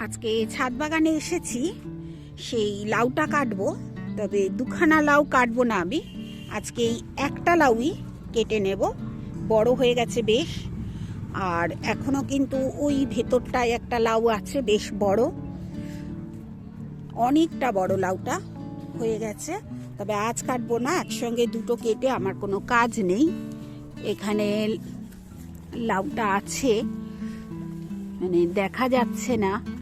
আজকে ছাদ বাগানে এসেছি। সেই লাউটা কাটবো, তবে দুখানা লাউ কাটবো না আমি। আজকে এই একটা লাউই কেটে নেব। বড় হয়ে গেছে বেশ। আর এখনও কিন্তু ওই ভেতরটায় একটা লাউ আছে, বেশ বড়। অনেকটা বড় লাউটা হয়ে গেছে। তবে আজ কাটবো না, একসঙ্গে দুটো কেটে আমার কোনো কাজ নেই। এখানে লাউটা আছে। মানে দেখা যাচ্ছে না।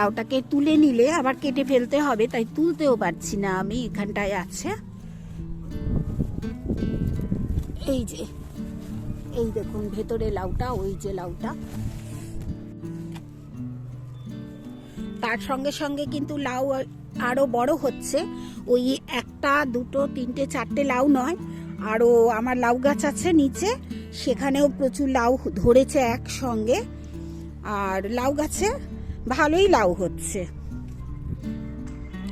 লাউটাকে তুলে নিলে আবার কেটে ফেলতে হবে, তাই তুলতেও পারছি না আমি, এখানটায় আছে। এই যে, এই দেখুন ভেতরে লাউটা, ওই যে লাউটা। তার সঙ্গে সঙ্গে কিন্তু লাউ আরও বড় হচ্ছে। ওই একটা, দুটো, তিনটে, চারটে লাউ নয় আরও আমার লাউ গাছ আছে নিচে, সেখানেও প্রচুর লাউ ধরেছে একসঙ্গে। আর লাউ গাছে ভালোই লাউ হচ্ছে।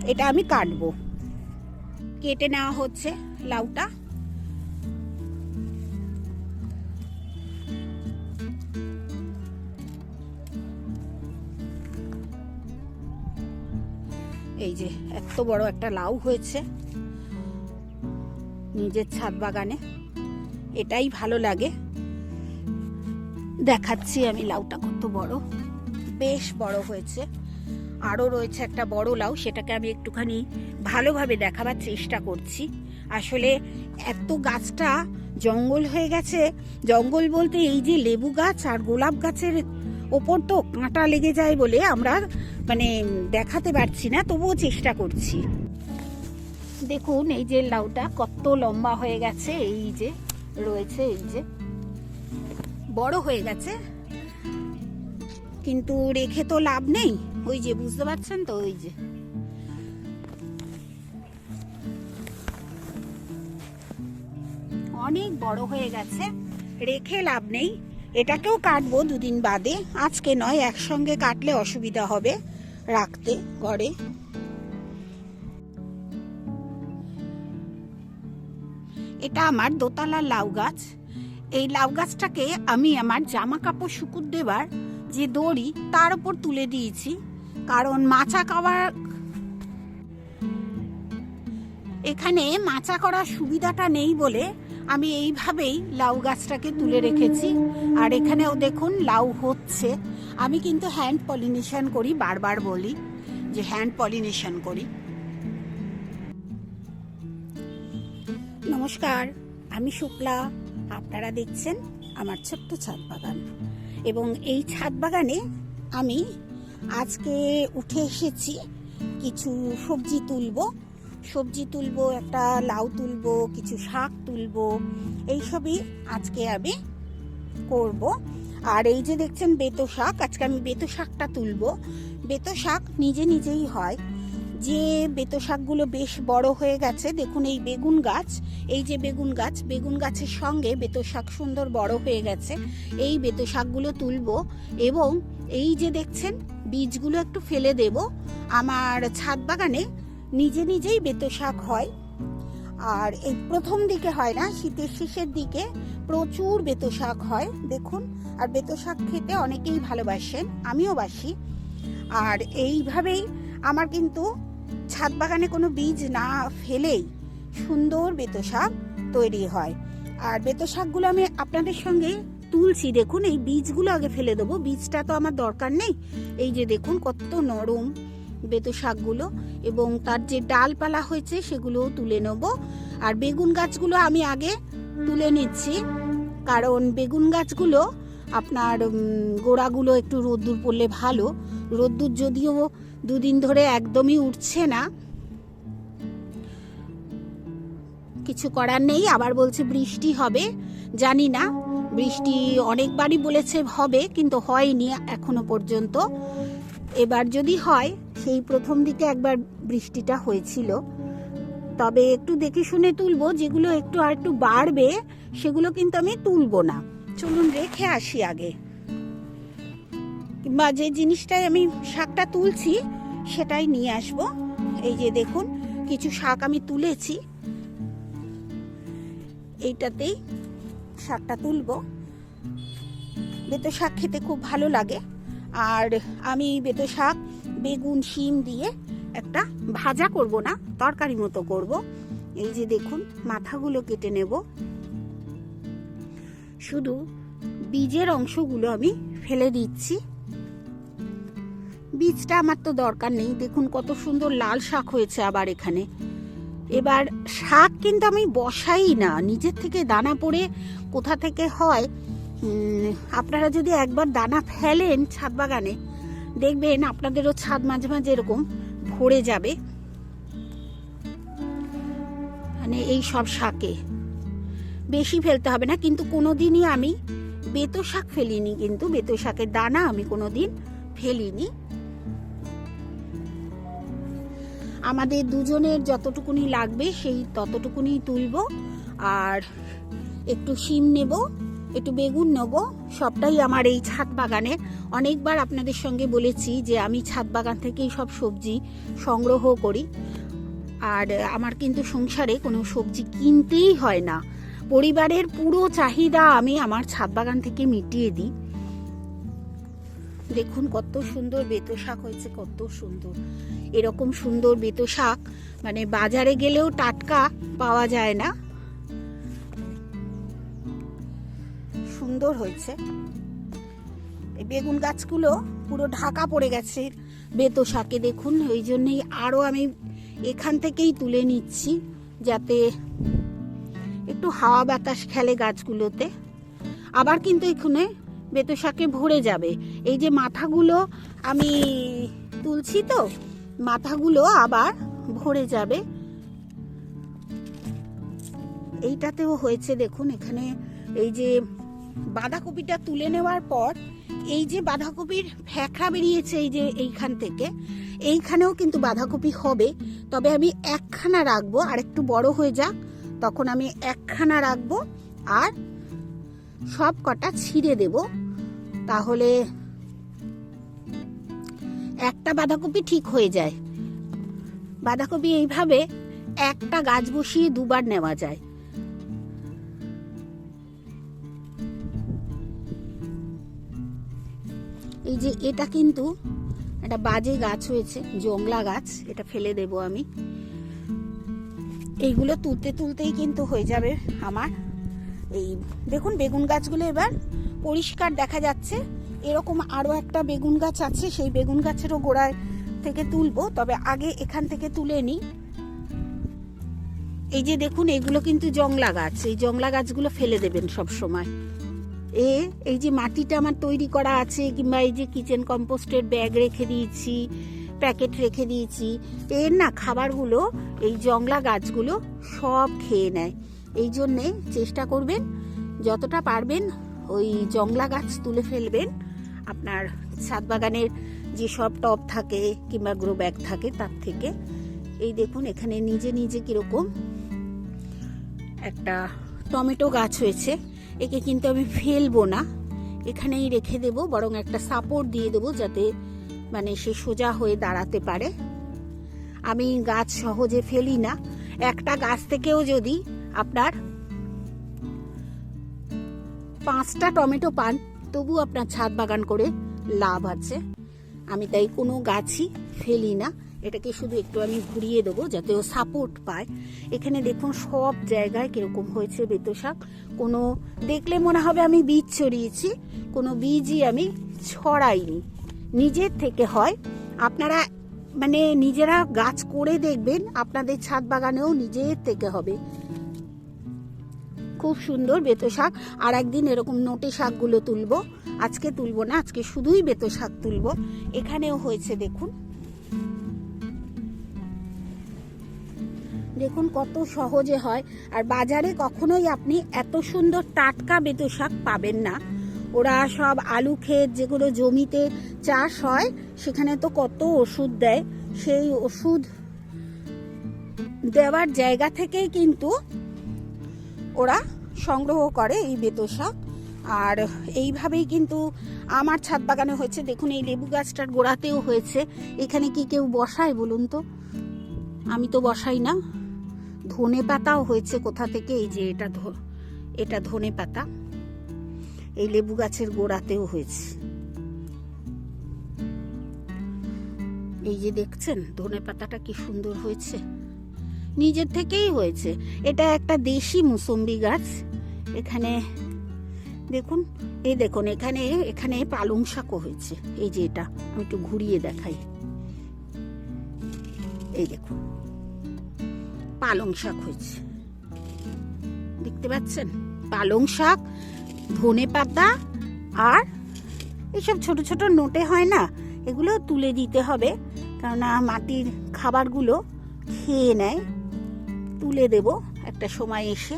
এটা আমি কাটবো। কেটে নেওয়া হচ্ছে লাউটা। এই যে এত বড় একটা লাউ হয়েছে। নিজের ছাদ বাগানে। এটাই ভালো লাগে। দেখাচ্ছি আমি লাউটা কত বড়। বেশ বড় হয়েছে। আরও রয়েছে একটা বড় লাউ, সেটাকে আমি একটুখানি ভালোভাবে দেখাবার চেষ্টা করছি। আসলে এত গাছটা জঙ্গল হয়ে গেছে। জঙ্গল বলতে এই যে লেবু গাছ আর গোলাপ গাছের ওপর তো কাঁটা লেগে যায় বলে আমরা মানে দেখাতে পারছি না, তবুও চেষ্টা করছি। দেখুন, এই যে লাউটা কত লম্বা হয়ে গেছে, এই যে, রয়েছে এই যে। বড় হয়ে গেছে। কিন্তু রেখে তো লাভ নেই। ওই যে, বুঝতে পারছেন তো? ওই যে। অনেক বড় হয়ে গেছে, রেখে লাভ নেই। এটাকেও কাটবো দুদিন বাদে। আজকে নয়, একসঙ্গে কাটলে অসুবিধা হবে রাখতে, ঘরে। এটা আমার দোতলা লাউ গাছ। এই লাউ গাছটাকে আমি আমার জামা কাপড় শুকুর দেবার যে দড়ি তার উপর তুলে দিয়েছি, কারণ মাচা করার এখানে মাচা করার সুবিধাটা নেই বলে আমি এইভাবেই লাউ গাছটাকে তুলে রেখেছি। আর এখানেও দেখুন লাউ হচ্ছে। আমি কিন্তু হ্যান্ড পলিনেশন করি, বারবার বলি যে হ্যান্ড পলিনেশন করি। নমস্কার, আমি শুক্লা। আপনারা দেখছেন আমার ছোট্ট ছাদ বাগান। এবং এই ছাদ বাগানে আমি আজকে উঠে এসেছি। কিছু সবজি তুলব। সবজি তুলব, একটা লাউ তুলব, কিছু শাক তুলবো। এইসবই আজকে আমি করব। আর এই যে দেখছেন বেতো শাক, আজকে আমি বেতো শাকটা তুলব। বেতো শাক নিজে নিজেই হয়। যে বেতো শাকগুলো বেশ বড় হয়ে গেছে, দেখুন এই বেগুন গাছ, এই যে বেগুন গাছ, বেগুন গাছের সঙ্গে বেতো শাক সুন্দর বড় হয়ে গেছে। এই বেতো শাকগুলো তুলবো এবং এই যে দেখছেন, বীজগুলো একটু ফেলে দেব। আমার ছাদ বাগানে নিজে নিজেই বেতো শাক হয়। আর এই প্রথম দিকে হয় না, শীতের শেষের দিকে প্রচুর বেতো শাক হয়, দেখুন। আর বেতো শাক খেতে অনেকেই ভালোবাসেন, আমিও বাসি। আর এইভাবেই আমার কিন্তু ছাদ বাগানে কোনো বীজ না ফেলেই সুন্দর বেতো শাক তৈরি হয়। আর বেতো শাকগুলো আমি আপনাদের সঙ্গে তুলছি। দেখুন, এই বীজগুলো আগে ফেলে দেবো। বীজটা তো আমার দরকার নেই। এই যে দেখুন, কত নরম বেতো শাকগুলো। এবং তার যে ডালপালা হয়েছে, সেগুলোও তুলে নেব। আর বেগুন গাছগুলো আমি আগে তুলে নিচ্ছি। কারণ বেগুন গাছগুলো আপনার গোড়াগুলো একটু রোদ্দুর পড়লে ভালো। রোদ্দুর যদিও দুদিন ধরে একদমই উঠছে না। কিছু করার নেই, আবার বলছে বৃষ্টি হবে, জানি না। বৃষ্টি অনেকবারই বলেছে হবে, কিন্তু হয়নি এখনও পর্যন্ত। এবার যদি হয়, সেই প্রথম দিকে একবার বৃষ্টিটা হয়েছিল। তবে একটু দেখে শুনে তুলবো, যেগুলো একটু আর একটু বাড়বে, সেগুলো কিন্তু আমি তুলবো না। চলুন, রেখে আসি আগে। কিংবা যে জিনিসটাই আমি শাকটা তুলছি, সেটাই নিয়ে আসব। এই যে দেখুন, কিছু শাক আমি তুলেছি। এইটাতেই শাকটা তুলব। বেতো শাক খেতে খুব ভালো লাগে। আর আমি বেতো শাক, বেগুন, শিম দিয়ে একটা ভাজা করব না, তরকারি মতো করব। এই যে দেখুন, মাথাগুলো কেটে নেব। শুধু বীজের অংশগুলো আমি ফেলে দিচ্ছি। বীজটা আমার তো দরকার নেই। দেখুন কত সুন্দর লাল শাক হয়েছে আবার এখানে। এবার শাক কিন্তু আমি বসাই না। নিজের থেকে দানা পড়ে কোথা থেকে হয়? আপনারা যদি একবার দানা ফেলেন ছাদ বাগানে, দেখবেন আপনাদেরও ছাদ মাঝে মাঝে এরকম ভরে যাবে। মানে এই সব শাকে। বেশি ফেলতে হবে না, কিন্তু কোনোদিনই আমি বেতো শাক ফেলিনি, কিন্তু বেতো শাকের দানা আমি কোনোদিন ফেলিনি। আমাদের দুজনের যতটুকুনি লাগবে সেই ততটুকুনি তুলব। আর একটু শিম নেব, একটু বেগুন নেব, সবটাই আমার এই ছাদ বাগানে। অনেকবার আপনাদের সঙ্গে বলেছি যে আমি ছাদ বাগান থেকেই সব সবজি সংগ্রহ করি। আর আমার কিন্তু সংসারে কোনো সবজি কিনতেই হয় না। পরিবারের পুরো চাহিদা আমি আমার ছাদ বাগান থেকে মিটিয়ে দিই। দেখুন কত সুন্দর বেতো শাক হয়েছে, কত সুন্দর। এরকম সুন্দর বেতো শাক মানে বাজারে গেলেও টাটকা পাওয়া যায় না। সুন্দর হয়েছে। বেগুন গাছগুলো পুরো ঢাকা পড়ে গেছে বেতো শাকে, দেখুন। ওই জন্যই আরও আমি এখান থেকেই তুলে নিচ্ছি, যাতে একটু হাওয়া বাতাস খেলে গাছগুলোতে। আবার কিন্তু এখানে বেতো শাকে ভরে যাবে। এই যে মাথাগুলো আমি তুলছি তো, মাথাগুলো আবার ভরে যাবে। এইটাতেও হয়েছে দেখুন, এখানে এই যে বাঁধাকপিটা তুলে নেওয়ার পর এই যে বাঁধাকপির ফ্যাকড়া বেরিয়েছে এই যে এইখান থেকে, এইখানেও কিন্তু বাঁধাকপি হবে। তবে আমি একখানা রাখব আর একটু বড় হয়ে যাক, তখন আমি একখানা রাখব, আর সব কটা ছিঁড়ে দেব। তাহলে একটা বাঁধাকপি ঠিক হয়ে যায়। বাঁধাকপি এইভাবে একটা গাছ বসিয়ে দুবার নেওয়া যায়। এই যে এটা কিন্তু একটা বাজে গাছ হয়েছে, জংলা গাছ, এটা ফেলে দেব আমি। এইগুলো তুলতে তুলতেই কিন্তু হয়ে যাবে আমার এই, দেখুন বেগুন গাছগুলো এবার পরিষ্কার দেখা যাচ্ছে। এরকম আরও একটা বেগুন গাছ আছে, সেই বেগুন গাছেরও গোড়ায় থেকে তুলবো, তবে আগে এখান থেকে তুলে নিই এই যে দেখুন, এগুলো কিন্তু জংলা গাছ, এই জংলা গাছগুলো ফেলে দেবেন সব সময় এ, এই যে মাটিটা আমার তৈরি করা আছে, কিংবা এই যে কিচেন কম্পোস্টের ব্যাগ রেখে দিয়েছি, প্যাকেট রেখে দিয়েছি, এর না খাবারগুলো, এই জংলা গাছগুলো সব খেয়ে নেয়। এই জন্যে চেষ্টা করবেন, যতটা পারবেন ওই জংলা গাছ তুলে ফেলবেন। আপনার ছাদ বাগানের যেসব টব থাকে কিংবা গ্রো ব্যাগ থাকে তার থেকে। এই দেখুন, এখানে নিজে নিজে কীরকম একটা টমেটো গাছ হয়েছে। একে কিন্তু আমি ফেলব না। এখানেই রেখে দেব, বরং একটা সাপোর্ট দিয়ে দেবো যাতে মানে সে সোজা হয়ে দাঁড়াতে পারে। আমি গাছ সহজে ফেলি না। একটা গাছ থেকেও যদি আপনার পাঁচটা টমেটো পান, তবু আপনার ছাদ বাগান করে লাভ আছে। আমি তাই কোনো গাছই ফেলি না। এটাকে শুধু একটু আমি ঘুরিয়ে দেবো যাতে ও সাপোর্ট পায়। এখানে দেখুন সব জায়গায় কীরকম হয়েছে বেতো শাক। কোনো দেখলে মনে হবে আমি বীজ ছড়িয়েছি, কোনো বীজই আমি ছড়াইনি। নিজের থেকে হয়। আপনারা মানে নিজেরা গাছ করে দেখবেন, আপনাদের ছাদ বাগানেও নিজের থেকে হবে। খুব সুন্দর বেতো শাক। আর একদিন এরকম নোটে শাকগুলো তুলবো। আজকে তুলবো না, আজকে শুধুই বেতো শাক তুলবো। এখানেও হয়েছে, দেখুন। দেখুন কত সহজে হয়। আর বাজারে কখনোই আপনি এত সুন্দর টাটকা বেতো শাক পাবেন না। ওরা সব আলু ক্ষেত, যেগুলো জমিতে চাষ হয়, সেখানে তো কত ওষুধ দেয়। সেই ওষুধ দেওয়ার জায়গা থেকেই কিন্তু ওরা সংগ্রহ করে এই বেতো শাক। আর এইভাবেই কিন্তু আমার ছাদ বাগানে হয়েছে। দেখুন, এই লেবু গাছটার গোড়াতেও হয়েছে। এখানে কি কেউ বসায় বলুন তো? আমি তো বসাই না। ধনে পাতাও হয়েছে কোথা থেকে? এই যে এটা এটা ধনে পাতা। এই লেবু গাছের গোড়াতেও হয়েছে। এই যে দেখছেন, ধনে পাতাটা কি সুন্দর হয়েছে। নিজের থেকেই হয়েছে। এটা একটা দেশি মুসম্বি গাছ। এখানে, দেখুন, এই দেখুন, এখানে এখানে পালং শাকও হয়েছে। এই যে এটা, আমি একটু ঘুরিয়ে দেখাই। এই দেখুন, পালং শাক হয়েছে। দেখতে পাচ্ছেন? পালং শাক, ধনে পাতা আর এইসব ছোট ছোট নোটে হয় না, এগুলো তুলে দিতে হবে। কেননা মাটির খাবারগুলো খেয়ে নেয়। তুলে দেব একটা সময় এসে।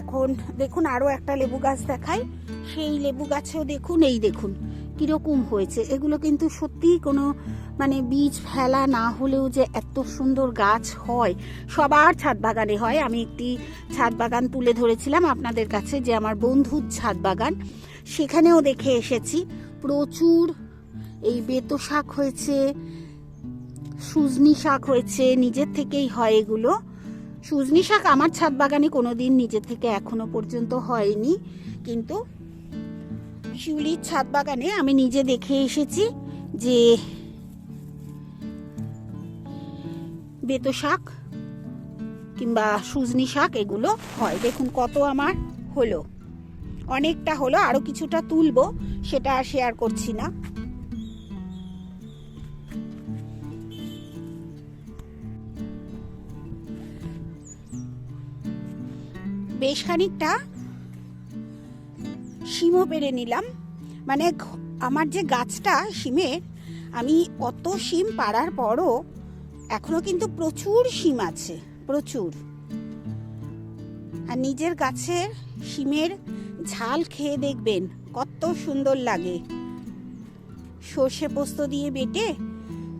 এখন দেখুন আরও একটা লেবু গাছ দেখাই। সেই লেবু গাছেও দেখুন, এই দেখুন কীরকম হয়েছে। এগুলো কিন্তু সত্যিই কোনো মানে বীজ ফেলা না হলেও যে এত সুন্দর গাছ হয়, সবার ছাদ বাগানে হয়। আমি একটি ছাদ বাগান তুলে ধরেছিলাম আপনাদের কাছে, যে আমার বন্ধুর ছাদ বাগান। সেখানেও দেখে এসেছি। প্রচুর এই বেতো শাক হয়েছে সুজনি শাক হয়েছে, নিজের থেকেই হয় এগুলো। সুজনি শাক আমার ছাদ বাগানে কোনোদিন নিজের থেকে এখনও পর্যন্ত হয়নি। কিন্তু শিউলির ছাদ বাগানে আমি নিজে দেখে এসেছি যে বেতো শাক কিংবা সুজনি শাক এগুলো হয়। দেখুন কত আমার হলো। অনেকটা হলো, আরও কিছুটা তুলবো, সেটা আর শেয়ার করছি না। বেশ খানিকটা শিমও পেরে নিলাম। মানে আমার যে গাছটা শিমের আমি অত শিম পাড়ার পরও এখনও কিন্তু প্রচুর শিম আছে, প্রচুর। আর নিজের গাছের শিমের ঝাল খেয়ে দেখবেন, কত সুন্দর লাগে। সর্ষে পোস্ত দিয়ে বেটে,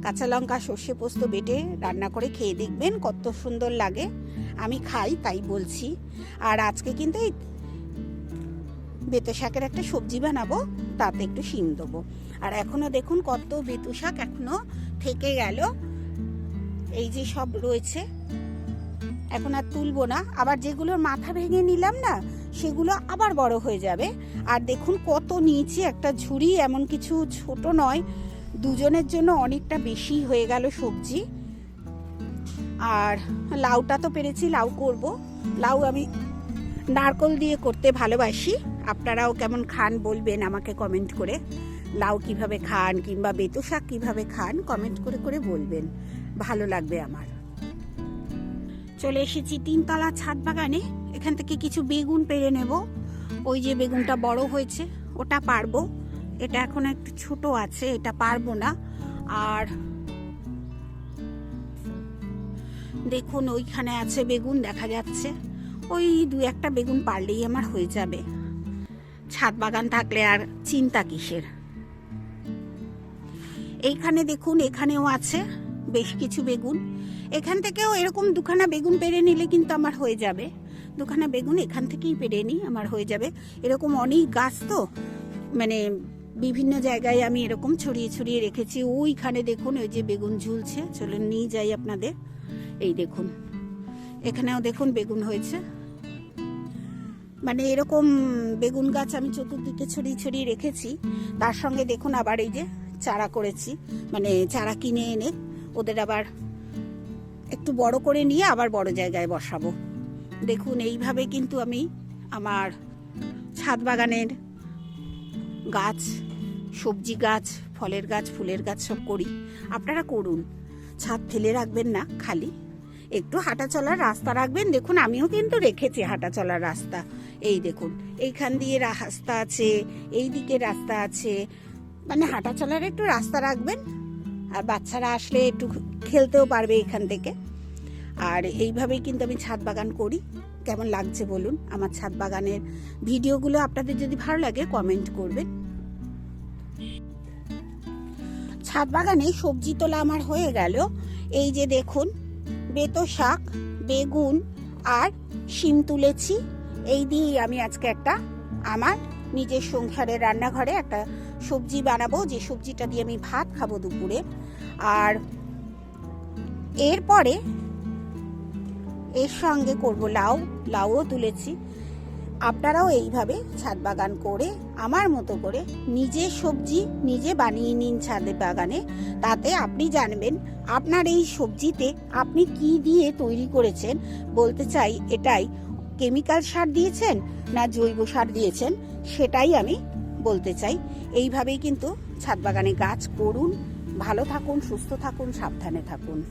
কাঁচা লঙ্কা সর্ষে পোস্ত বেটে রান্না করে খেয়ে দেখবেন কত সুন্দর লাগে। আমি খাই, তাই বলছি। আর আজকে কিন্তু এই বেতো শাকের একটা সবজি বানাবো, তাতে একটু শিম দেবো। আর এখনও দেখুন কত বেতু শাক এখনও থেকে গেল। এই যে সব রয়েছে, এখন আর তুলবো না। আবার যেগুলোর মাথা ভেঙে নিলাম না, সেগুলো আবার বড় হয়ে যাবে। আর দেখুন কত নিচে একটা ঝুড়ি, এমন কিছু ছোট নয়। দুজনের জন্য অনেকটা বেশি হয়ে গেল সবজি। আর লাউটা তো পেরেছি, লাউ করব। লাউ আমি নারকল দিয়ে করতে ভালোবাসি। আপনারাও কেমন খান বলবেন আমাকে কমেন্ট করে। লাউ কীভাবে খান কিংবা বেতো শাক কীভাবে খান কমেন্ট করে করে বলবেন। ভালো লাগবে আমার। চলে এসেছি তিনতলা ছাদ বাগানে। এখান থেকে কিছু বেগুন পেরে নেব। ওই যে বেগুনটা বড় হয়েছে, ওটা পারব। এটা এখন একটু ছোট আছে, এটা পারব না। আর দেখুন, ওইখানে আছে বেগুন, দেখা যাচ্ছে। ওই দু একটা বেগুন পারলেই আমার হয়ে যাবে। ছাদ বাগান থাকলে আর চিন্তা কিসের? এইখানে দেখুন, এখানেও আছে বেশ কিছু বেগুন। এখান থেকেও এরকম দুখানা বেগুন পেরে নিলে কিন্তু আমার হয়ে যাবে। দুখানা বেগুন এখান থেকেই পেরে নিই, আমার হয়ে যাবে। এরকম অনেক গাছ তো মানে বিভিন্ন জায়গায় আমি এরকম ছড়িয়ে ছড়িয়ে রেখেছি। ওইখানে দেখুন, ওই যে বেগুন ঝুলছে। চলুন নিয়ে যাই আপনাদের। এই দেখুন। এখানেও দেখুন বেগুন হয়েছে। মানে এরকম বেগুন গাছ আমি চতুর্দিকে ছড়িয়ে ছড়িয়ে রেখেছি। তার সঙ্গে দেখুন আবার এই যে চারা করেছি। মানে চারা কিনে এনে ওদের আবার একটু বড় করে নিয়ে আবার বড় জায়গায় বসাবো। দেখুন, এইভাবে কিন্তু আমি আমার ছাদ বাগানের গাছ, সবজি গাছ, ফলের গাছ, ফুলের গাছ সব করি। আপনারা করুন। ছাদ ফেলে রাখবেন না, খালি। একটু হাঁটা চলার রাস্তা রাখবেন। দেখুন, আমিও কিন্তু রেখেছি হাঁটা চলার রাস্তা। এই দেখুন, এইখান দিয়ে রাস্তা আছে এই দিকে রাস্তা আছে। মানে হাঁটা চলার একটু রাস্তা রাখবেন। আর বাচ্চারা আসলে একটু খেলতেও পারবে এখান থেকে। আর এইভাবেই কিন্তু আমি ছাদ বাগান করি। কেমন লাগছে বলুন? আমার ছাদ বাগানের ভিডিওগুলো আপনাদের যদি ভালো লাগে, কমেন্ট করবেন। ছাদ বাগানে সবজি তোলা আমার হয়ে গেল। এই যে দেখুন বেতো শাক, বেগুন আর শিম তুলেছি। এই দিয়েই আমি আজকে একটা আমার নিজের সংসারের রান্নাঘরে একটা সবজি বানাবো। যে সবজিটা দিয়ে আমি ভাত খাব দুপুরে। আর এরপরে এর সঙ্গে করব লাউ। লাউও তুলেছি। আপনারাও এইভাবে ছাদ বাগান করে, আমার মতো করে নিজে সবজি নিজে বানিয়ে নিন ছাদে বাগানে। তাতে আপনি জানবেন আপনার এই সবজিতে আপনি কি দিয়ে তৈরি করেছেন। বলতে চাই এটাই, কেমিক্যাল সার দিয়েছেন না জৈব সার দিয়েছেন সেটাই আমি বলতে চাই। এইভাবেই কিন্তু ছাদ বাগানে গাছ করুন। ভালো থাকুন, সুস্থ থাকুন, সাবধানে থাকুন।